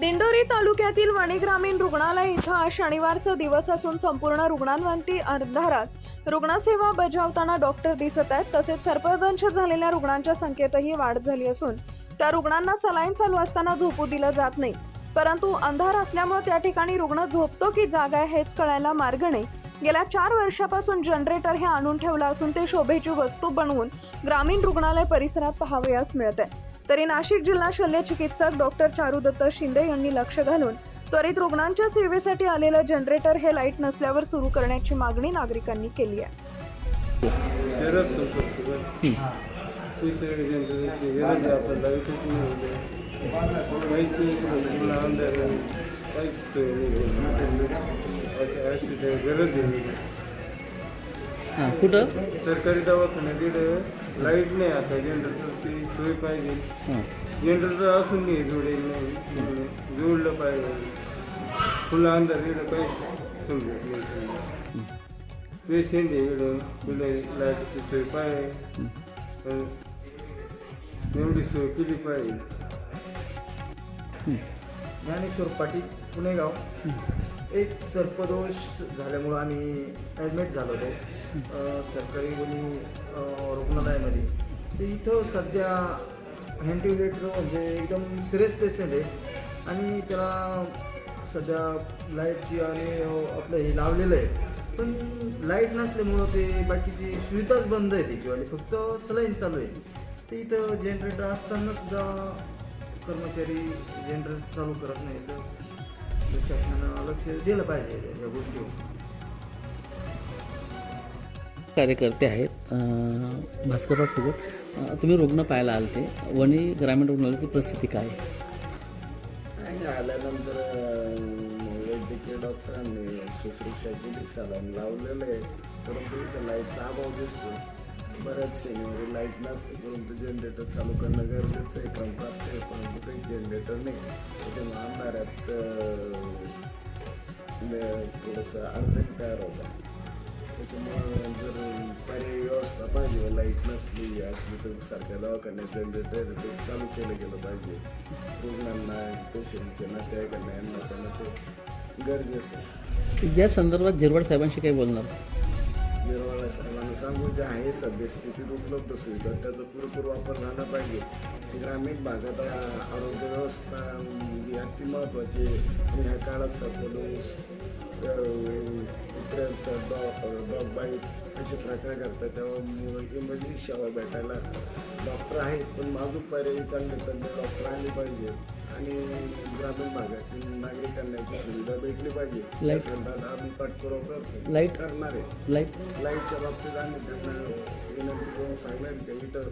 दिंडोरी तालुक्यातील वणी ग्रामीण रुग्णालय इथं आज शनिवारचा दिवस असून संपूर्ण रुग्णांवरती अंधारात. रुग्णसेवा बजावताना डॉक्टर दिसत आहेत. तसेच सर्पदंश झालेल्या रुग्णांच्या संख्येतही वाढ झाली असून त्या रुग्णांना सलाईन चालू असताना झोपू दिलं जात नाही. परंतु अंधार असल्यामुळे त्या ठिकाणी रुग्ण झोपतो की जागा आहे हेच कळायला मार्ग नाही. गेल्या चार वर्षापासून जनरेटर हे आणून ठेवलं असून ते शोभेची वस्तू बनवून ग्रामीण रुग्णालय परिसरात पाहावयास मिळत आहे. तरी नाशिक जिल्हा शल्य चिकित्सक डॉक्टर चारुदत्त शिंदे यांनी लक्ष घालून त्वरित रुग्णांच्या सेवेसाठी आलेलं जनरेटर हे लाइट नसल्यावर सुरू करण्याची मागणी नागरिकांनी केली आहे. कुठं? सरकारी दवाखान्यात. लाइट नाही आता जनरेटरची सोय पाहिजे. जनरेटर असून नाही जोडेल नाही जोडलं पाहिजे. फुलं अंधार इकडं काही समजत पेशंट आहे इकडं तुला लाईटची सोय पाहिजे. एवढी सोय केली पाहिजे. ज्ञानेश्वर पाटील पुणेगाव. एक सर्पदोष झाल्यामुळं आम्ही ॲडमिट झालो होतो. सरकारी गुन्हे रुग्णालयामध्ये. तर इथं सध्या व्हेंटिलेटर म्हणजे एकदम सिरियस पेशंट आहे. आणि त्याला सध्या लाईटची आणि आपलं हे लावलेलं आहे. पण लाइट नसल्यामुळं ते बाकीची सुविधाच बंद आहे त्याचीवाली. फक्त सलाईन चालू आहे. तर इथं जनरेटर असताना सुद्धा कर्मचारी जनरेटर चालू करत नाही याचं शासनानं लक्ष दिलं पाहिजे या गोष्टीवर. कार्यकर्ते आहेत भास्करराव फुगट तुम्ही रुग्ण पाहायला आलते. वणी ग्रामीण रुग्णालयाची परिस्थिती काय? आल्यानंतर वैद्यकीय डॉक्टरांनी सुश्रूषा केली सलाम लावलेलं आहे. परंतु इथं लाईटचा अभाव दिसतो बऱ्याच शनिवारी लाइट नसते परंतु जनरेटर चालू करणं गरजेचं आहे. काम प्राप्त आहे परंतु काही जनरेटर नाही. त्याच्यामुळे अंधारात थोडंसं अडचणी तयार होतात. त्याच्यामुळं जर पर्यायी व्यवस्था पाहिजे लाइट नसली असली तर सारख्या दवाखान्यात जनरेटर ते चालू केलं गेलं पाहिजे रुग्णांना पेशंटच्या नातेवाईकांना यांना त्यांना ते गरजेचं आहे या संदर्भात जिरवाड साहेबांशी काही बोलणार निर्वाळा साहेबांना सांगू जे आहे सद्यस्थितीत उपलब्ध सुविधा त्याचा पुरेपूर वापर झाला पाहिजे ग्रामीण भागात आ- आरोग्य व्यवस्था ही अति महत्त्वाची आहे. आणि ह्या काळात सर्पदोष कुत्र्यांचा डॉग डॉग बाईट असे प्रकार करतात त्यामुळे इमर्जन्सी सेवा भेटायला डॉक्टर आहेत पण माझं पर्यायी चांगले तज्ञ डॉक्टर आले पाहिजे आणि ग्रामीण भागातील नागरिकांना याची सुविधा भेटली पाहिजे या संदर्भात आम्ही पाठपुरावा लाइट करणार आहे लाइट लाईटच्या बाबतीत आम्ही त्यांना विनंती करून सांगणार की इतर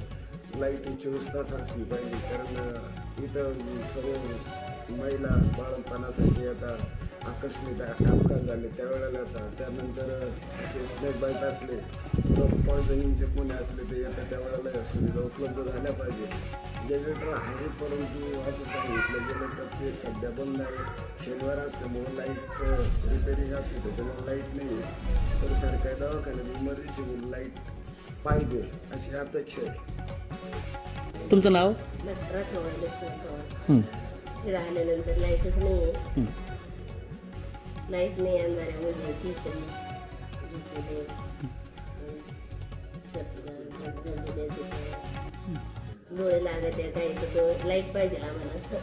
लाइट व्यवस्थाच चोवीस तास असली पाहिजे कारण इथं सर्व महिला बाळणपणासाठी आता आकस्मिक अपघात झाले. त्यावेळेला येतात त्यानंतर असे स्नेक बाईट असले पॉयझनिंगचे कोणी असले ते येतात त्यावेळेला सुविधा उपलब्ध झाल्या पाहिजे जनरेटर आहे परंतु असं सांगितलं गेलं तर ते सध्या बंद आहे. शनिवार असल्यामुळं लाईटचं रिपेरिंग असते त्याच्यामुळे लाइट नाही आहे तर सरकारी दवाखान्यात इमर्जन्सी लाइट पाहिजे अशी अपेक्षा आहे. तुमचं नाव? हं, इकडं आल्यानंतर लाईटच नाही आहे. लाइट नाही किचन झोपलेले झोपलेले डोळे लागत आहे काही तर तो लाइट पाहिजे आम्हाला असं.